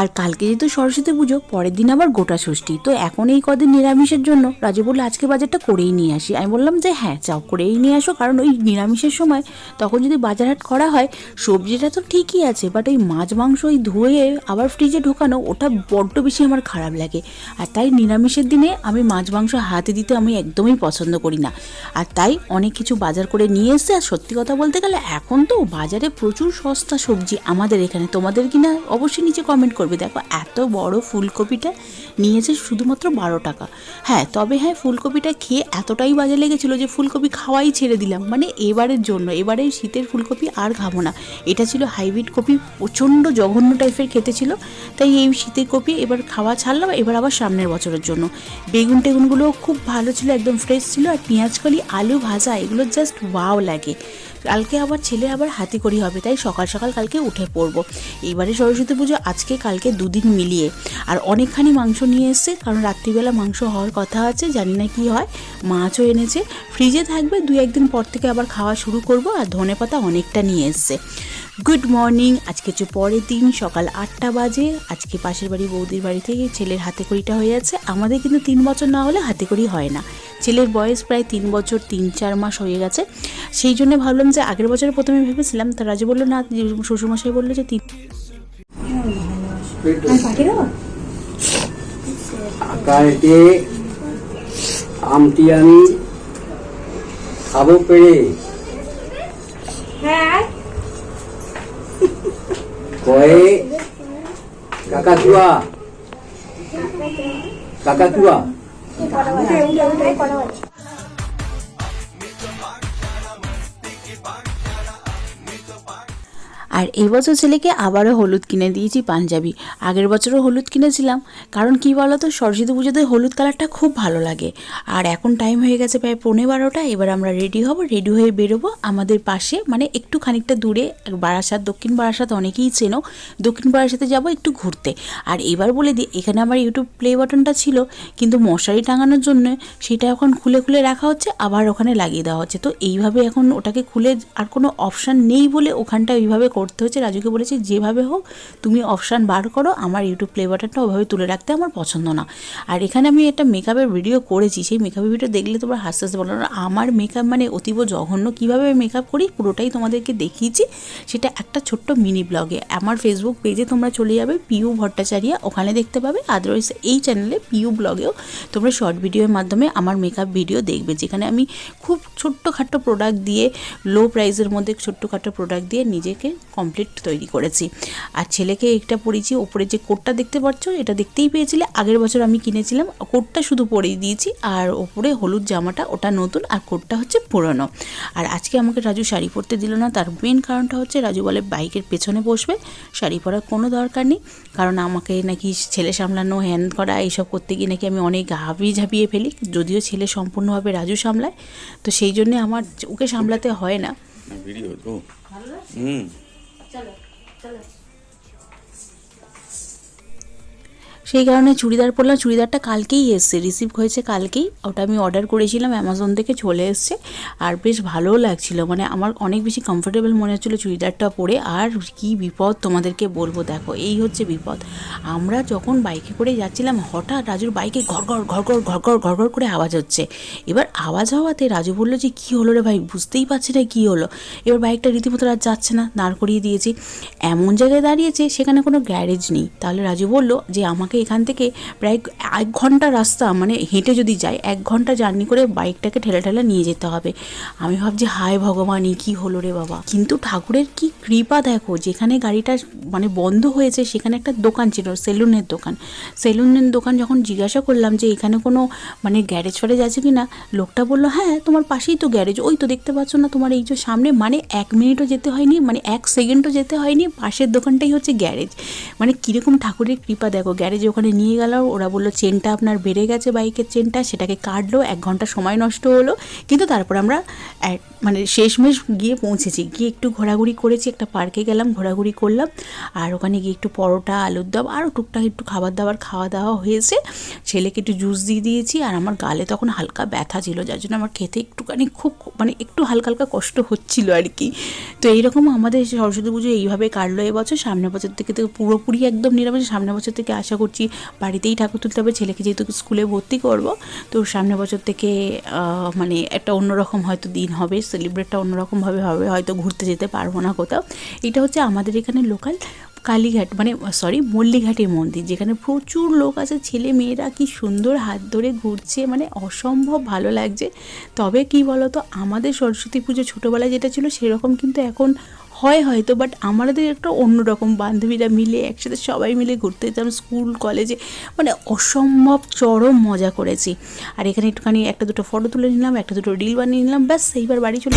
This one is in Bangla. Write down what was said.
আর কালকে যেহেতু সরস্বতী পুজো, পরের দিন আবার গোটা ষষ্ঠী। তো এখন এই কদিন নিরামিষের জন্য রাজু বলল, আজকে বাজারটা করেই নিয়ে আসি। আমি বললাম যে হ্যাঁ চাও করেই নিয়ে আসো, কারণ ওই নিরামিষের সময় তখন যদি বাজার হাট করা হয়, সবজিটা তো ঠিকই আছে বাট ওই মাছ, মাংস ওই ধুয়ে আবার ফ্রিজে ঢোকানো, ওটা বড্ড বেশি আমার খারাপ লাগে। আর তাই নিরামিষের দিনে আমি মাছ, মাংস হাতে দিতে আমি একদমই পছন্দ করি না। আর তাই অনেক কিছু বাজার করে নিয়ে এসছে, আর সত্যি কথা বলতে গেলে এখন তো বাজারে প্রচুর সস্তা সবজি আমাদের এখানে। তোমাদের কিনা অবশ্যই নিচে কমেন্ট করবে। দেখো, এত বড় ফুলকপিটা নিয়েছে শুধুমাত্র বারো টাকা। হ্যাঁ তবে হ্যাঁ ফুলকপিটা খেয়ে এতটাই বাজে লেগেছিলো যে ফুলকপি খাওয়াই ছেড়ে দিলাম। মানে এবারের জন্য এবারে শীতের ফুলকপি আর খাব না। এটা ছিল হাইব্রিড কপি, প্রচণ্ড জঘন্য টাইপের খেতে ছিল। তাই এই শীতের কপি এবার খাওয়া ছাড়লাম, এবার আবার সামনের বছরের জন্য। বেগুন টেগুনগুলো খুব ভালো ছিল, একদম ফ্রেশ ছিল। আর পেঁয়াজকলি আলু ভাজা, এগুলো জাস্ট ওয়াও লাগে। কালকে আবার ছেলে আবার হাতি করি হবে, তাই সকাল সকাল কালকে উঠে পড়ব। এইবারে সরস্বতী পুজো, আজকে কালকে দুদিন মিলিয়ে। আর অনেকখানি মাংস নিয়ে এসছে, কারণ রাত্রিবেলা মাংস হওয়ার কথা আছে, জানি না কি হয়। মাছও এনেছে। ফ্রিজে থাকবে, দুই একদিন পর থেকে আবার খাওয়া শুরু করব, আর ধনে পাতা অনেকটা নিয়ে এসছে। গুড মর্নিং আজকে হচ্ছে পরের দিন, সকাল আটটা বাজে। আজকে পাশের বাড়ি বৌদির বাড়ি থেকে ছেলের হাতে করিটা হয়ে যাচ্ছে। আমাদের কিন্তু তিন বছর না হলে হাতে করি হয় না। ছেলের বয়স প্রায় তিন বছর তিন চার মাস হয়ে গেছে। সেই জন্য ভাবলাম যে আগের বছরে প্রথমে ভেবেছিলাম তো রাজু বলল না শ্বশুরমশাই বলল যে তিন আকাশে আমটি আমি খাব পেরে কয়ে কাকাতুয়া কাকাতুয়া Boa noite. আর এই বছর ছেলেকে আবারও হলুদ কিনে দিয়েছি পাঞ্জাবি। আগের বছরও হলুদ কিনেছিলাম। কারণ কি বলো তো সরস্বতী পুজোতে হলুদ কালারটা খুব ভালো লাগে। আর এখন টাইম হয়ে গেছে প্রায় পৌনে বারোটা, এবার আমরা রেডি হব। রেডি হয়ে বেরোবো আমাদের পাশে মানে একটু খানিকটা দূরে, বারাসাত, দক্ষিণ বারাসাত অনেকেই চেনো। দক্ষিণ বারাসাতে যাব একটু ঘুরতে। আর এবার বলে দিই, এখানে আমার ইউটিউব প্লে বাটনটা ছিল, কিন্তু মশারি টাঙানোর জন্য সেটা এখন খুলে খুলে রাখা হচ্ছে, আবার ওখানে লাগিয়ে দেওয়া হচ্ছে। তো এইভাবে এখন ওটাকে খুলে আর কোনো অপশান নেই বলে ওখানটা ওইভাবে করতে হচ্ছে রাজুকে বলেছি, যেভাবে হোক তুমি অপশান বার করো, আমার ইউটিউব প্লে বাটনটা ওভাবে তুলে রাখতে আমার পছন্দ না। আর এখানে আমি একটা মেকআপের ভিডিও করেছি, সেই মেকআপের ভিডিও দেখলে তোমরা হাসতে হাসতে বলো আমার মেকআপ মানে অতীব জঘন্য, কীভাবে মেকআপ করি পুরোটাই তোমাদেরকে দেখিয়েছি, সেটা একটা ছোট্ট মিনি ব্লগে আমার ফেসবুক পেজে তোমরা চলে যাবে পিউ ভট্টাচারিয়া, ওখানে দেখতে পাবে আদারওয়াইজ এই চ্যানেলে পিউ ব্লগেও তোমরা শর্ট ভিডিওর মাধ্যমে আমার মেকআপ ভিডিও দেখবে, যেখানে আমি খুব ছোট্টখাট্টো প্রোডাক্ট দিয়ে লো প্রাইসের মধ্যে ছোট্টখাট্টো প্রোডাক্ট দিয়ে নিজেকে কমপ্লিট তৈরি করেছি। আর ছেলেকে একটা পরেছি ওপরে যে কোটটা দেখতে পাচ্ছ এটা দেখতেই পেয়েছিলে। আগের বছর আমি কিনেছিলাম কোটটা শুধু পরিয়ে দিয়েছি। আর ওপরে হলুদ জামাটা ওটা নতুন আর কোটটা হচ্ছে পুরনো। আর আজকে আমাকে রাজু শাড়ি পরতে দিল না তার মেন কারণটা হচ্ছে রাজু বলে বাইকের পেছনে বসবে শাড়ি পরার কোনো দরকার নেই। কারণ আমাকে নাকি ছেলে সামলানো হ্যান করা এইসব করতে গিয়ে নাকি আমি অনেক হাবিয়ে ঝাঁপিয়ে ফেলি। যদিও ছেলে সম্পূর্ণভাবে রাজু সামলায় তো সেই জন্যে আমার ওকে সামলাতে হয় না। ভিডিও 真的，真的。সেই কারণে চুড়িদার পরলাম। চুড়িদারটা কালকেই এসছে রিসিভ হয়েছে কালকেই। ওটা আমি অর্ডার করেছিলাম অ্যামাজন থেকে চলে এসছে। আর বেশ ভালোও লাগছিল মানে আমার অনেক বেশি কমফোর্টেবল মনে হচ্ছিল চুড়িদারটা পরে। আর কি বিপদ তোমাদেরকে বলব, দেখো, এই হচ্ছে বিপদ। আমরা যখন বাইকে করে যাচ্ছিলাম, হঠাৎ রাজুর বাইকে ঘর ঘর ঘর ঘর ঘর ঘর ঘর ঘর করে আওয়াজ হচ্ছে। এবার আওয়াজ হওয়াতে রাজু বলল যে, কী হলো রে ভাই? বুঝতেই পারছি না কী হলো? এবার বাইকটা রীতিমতো আর যাচ্ছে না, দাঁড় করিয়ে দিয়েছি। এমন জায়গায় দাঁড়িয়েছে, সেখানে কোনো গ্যারেজ নেই। তাহলে রাজু বলল যে, আমাকে এখান থেকে প্রায় এক ঘণ্টা রাস্তা মানে হেঁটে যদি যাই, এক ঘণ্টা জার্নি করে বাইকটাকে ঠেলে ঠেলে নিয়ে যেতে হবে। আমি ভাবছি, হায় ভগবানই কি হলো রে বাবা? কিন্তু ঠাকুরের কি কৃপা দেখো, যেখানে গাড়িটা মানে বন্ধ হয়েছে, সেখানে একটা দোকান ছিল, সেলুনের দোকান। সেলুনের দোকান যখন জিজ্ঞাসা করলাম যে, এখানে কোনো মানে গ্যারেজ ফ্যারেজ আছে কি না? লোকটা বলল হ্যাঁ তোমার পাশেই তো গ্যারেজ, ওই তো দেখতে পাচ্ছ না তোমার এই যে সামনে। মানে এক মিনিটও যেতে হয়নি মানে এক সেকেন্ডও যেতে হয়নি, পাশের দোকানটাই হচ্ছে গ্যারেজ। মানে কীরকম ঠাকুরের কৃপা দেখো, গ্যারেজে ওখানে নিয়ে গেল, ওরা বলল, চেনটা আপনার বেড়ে গেছে বাইকের চেনটা, সেটাকে কাটলো, এক ঘণ্টা সময় নষ্ট হলো। কিন্তু তারপর আমরা মানে শেষমেশ গিয়ে পৌঁছেছি। গিয়ে একটু ঘোরাঘুরি করেছি, একটা পার্কে গেলাম, ঘোরাঘুরি করলাম। আর ওখানে গিয়ে একটু পরোটা, আলুর দম, আরও টুকটাক একটু খাবার দাবার খাওয়া দাওয়া হয়েছে। ছেলেকে একটু জুস দিয়ে দিয়েছি, আর আমার গালে তখন হালকা ব্যথা ছিল, যার জন্য আমার খেতে একটুখানি খুব মানে একটু হালকা হালকা কষ্ট হচ্ছিল আর কি। তো এইরকম আমাদের সরস্বতী পুজো এইভাবে কাটলো এবছর। সামনের বছর থেকে তো পুরোপুরি একদম নিরামিষ। সামনের বছর থেকে আশা করছি বাড়িতেই ঠাকুর তুলতে হবে, ছেলেকে যেহেতু স্কুলে ভর্তি করব, তো সামনের বছর থেকে মানে একটা অন্যরকম হয়তো দিন হবে সেলিব্রেটটা অন্যরকমভাবে হবে, হয়তো ঘুরতে যেতে পারব না কোথাও। এটা হচ্ছে আমাদের এখানে লোকাল কালীঘাট মানে সরি মল্লিঘাটের মন্দির, যেখানে প্রচুর লোক আছে, ছেলে মেয়েরা কি সুন্দর হাত ধরে ঘুরছে মানে অসম্ভব ভালো লাগছে। তবে কি বলতো, আমাদের সরস্বতী পুজো ছোটোবেলায় যেটা ছিল, সেরকম কিন্তু এখন হয় হয়তো বাট আমাদের একটা অন্যরকম বান্ধবীরা মিলে একসাথে সবাই মিলে ঘুরতে যেতাম স্কুল, কলেজে। মানে অসম্ভব চরম মজা করেছি। আর এখানে একটুখানি একটা দুটো ফটো তুলে নিলাম, একটা দুটো রিল বানিয়ে নিলাম, ব্যাস সেইবার বাড়ি চলে